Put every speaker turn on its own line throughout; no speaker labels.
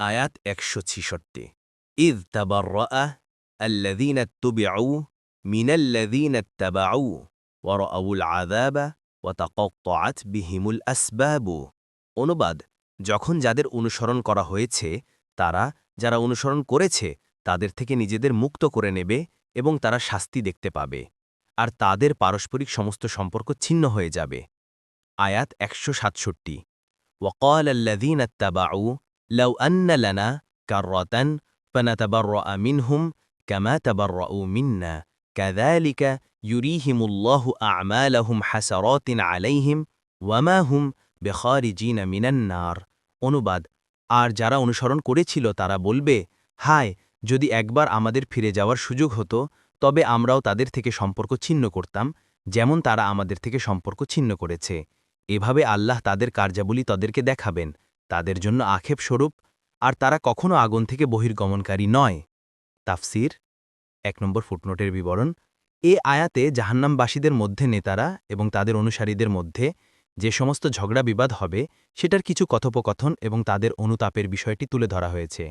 আয়াত একশো ছিষট্টি ইদ তাবাররা الذين اتبعوا من الذين اتبعوا ورأوا العذاب وتقطعت بهم الأسباب অনুবাদ যখন যাদের অনুসরণ করা হয়েছে তারা যারা অনুসরণ করেছে তাদের থেকে নিজেদের মুক্ত করে নেবে এবং তারা শাস্তি দেখতে পাবে আর তাদের পারস্পরিক সমস্ত সম্পর্ক ছিন্ন হয়ে যাবে আয়াত একশো সাতষট্টি وقال الذين اتبعوا لو أن لنا كرة فنتبرأ منهم كما تبرأوا منا كذلك يريهم الله أعمالهم حسرات عليهم وما هم بخارجين من النار অনুবাদ আর যারা অনুসরণ করেছিল তারা বলবে হায় যদি একবার আমাদের ফিরে যাওয়ার সুযোগ হতো তবে আমরাও তাদের থেকে সম্পর্ক ছিন্ন করতাম যেমন তারা আমাদের থেকে সম্পর্ক ছিন্ন করেছে এভাবে আল্লাহ তাদের কার্যাবলী তাদেরকে দেখাবেন তাদের জন্য আক্ষেপ স্বরূপ আর তারা কখনো আগুন থেকে বহির্গমনকারী নয়। তাফসির, এক নম্বর ফুটনোটের বিবরণ। এ আয়াতে জাহান্নামবাসীদের মধ্যে নেতারা এবং তাদের অনুসারীদের মধ্যে যে সমস্ত ঝগড়া বিবাদ হবে, সেটার কিছু কথোপকথন এবং তাদের অনুতাপের বিষয়টি তুলে ধরা হয়েছে।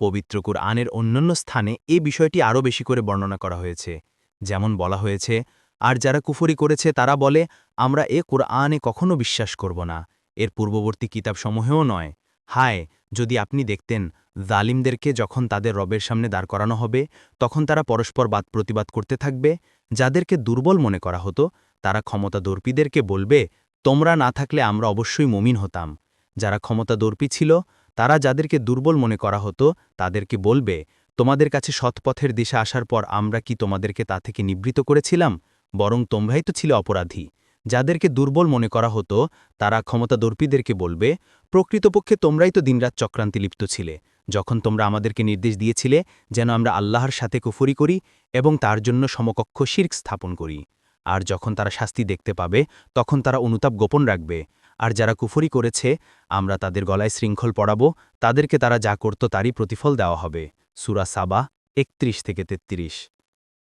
পবিত্র কুরআনের অন্যান্য স্থানে এ বিষয়টি আরও বেশি করে বর্ণনা করা হয়েছে। যেমন বলা হয়েছে, আর যারা কুফরি করেছে তারা বলে, আমরা এ কোরআনে কখনো বিশ্বাস করব না। এর পূর্ববর্তী কিতাবসমূহেও নয়। হায়, যদি আপনি দেখতেন, জালিমদেরকে যখন তাদের রবের সামনে দাঁড় করানো হবে, তখন তারা পরস্পর বাদ প্রতিবাদ করতে থাকবে। যাদেরকে দুর্বল মনে করা হতো, তারা ক্ষমতা দর্পীদেরকে বলবে, তোমরা না থাকলে আমরা অবশ্যই মমিন হতাম। যারা ক্ষমতা দর্পী ছিল, তারা যাদেরকে দুর্বল মনে করা হতো, তাদেরকে বলবে, তোমাদের কাছে সৎপথের দিশা আসার পর আমরা কি তোমাদেরকে তা থেকে নিবৃত করেছিলাম? বরং তোমরাই তো ছিল অপরাধী। যাদেরকে দুর্বল মনে করা হতো, তারা ক্ষমতাদর্পীদেরকে বলবে, প্রকৃতপক্ষে তোমরাই তো দিনরাত চক্রান্তি লিপ্ত ছিলে। যখন তোমরা আমাদেরকে নির্দেশ দিয়েছিলে যেন আমরা আল্লাহর সাথে কুফুরি করি এবং তার জন্য সমকক্ষ শির্ক স্থাপন করি। আর যখন তারা শাস্তি দেখতে পাবে, তখন তারা অনুতাপ গোপন রাখবে। আর যারা কুফরি করেছে, আমরা তাদের গলায় শৃঙ্খল পড়াব তাদেরকে তারা যা করত তারই প্রতিফল দেওয়া হবে। সুরা সাবা একত্রিশ থেকে তেত্রিশ।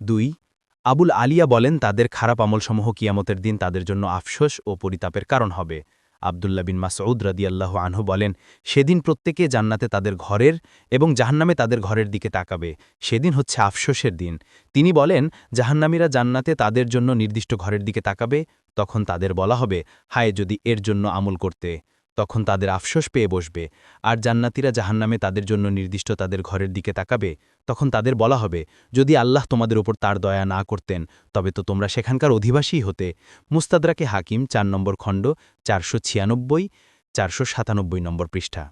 দুই আবুল আলিয়া বলেন, তাদের খারাপ আমলসমূহ কিয়ামতের দিন তাদের জন্য আফসোস ও পরিতাপের কারণ হবে। আবদুল্লা বিন মাসউদ রাদিয়াল্লাহ আনহু বলেন, সেদিন প্রত্যেকে জান্নাতে তাদের ঘরের এবং জাহান্নামে তাদের ঘরের দিকে তাকাবে। সেদিন হচ্ছে আফসোসের দিন। তিনি বলেন, জাহান্নামীরা জান্নাতে তাদের জন্য নির্দিষ্ট ঘরের দিকে তাকাবে, তখন তাদের বলা হবে, হায়, যদি এর জন্য আমল করতে। তখন তাদের আফসোস পেয়ে বসবে। আর জান্নাতিরা জাহান্নামে তাদের জন্য নির্দিষ্ট তাদের ঘরের দিকে তাকাবে। তখন তাদের বলা হবে, যদি আল্লাহ তোমাদের ওপর তার দয়া না করতেন, তবে তো তোমরা সেখানকার অধিবাসী হতে। মুস্তাদরাকে হাকিম, চার নম্বর খণ্ড, চারশো ছিয়ানব্বই, চারশো সাতানব্বই নম্বর পৃষ্ঠা।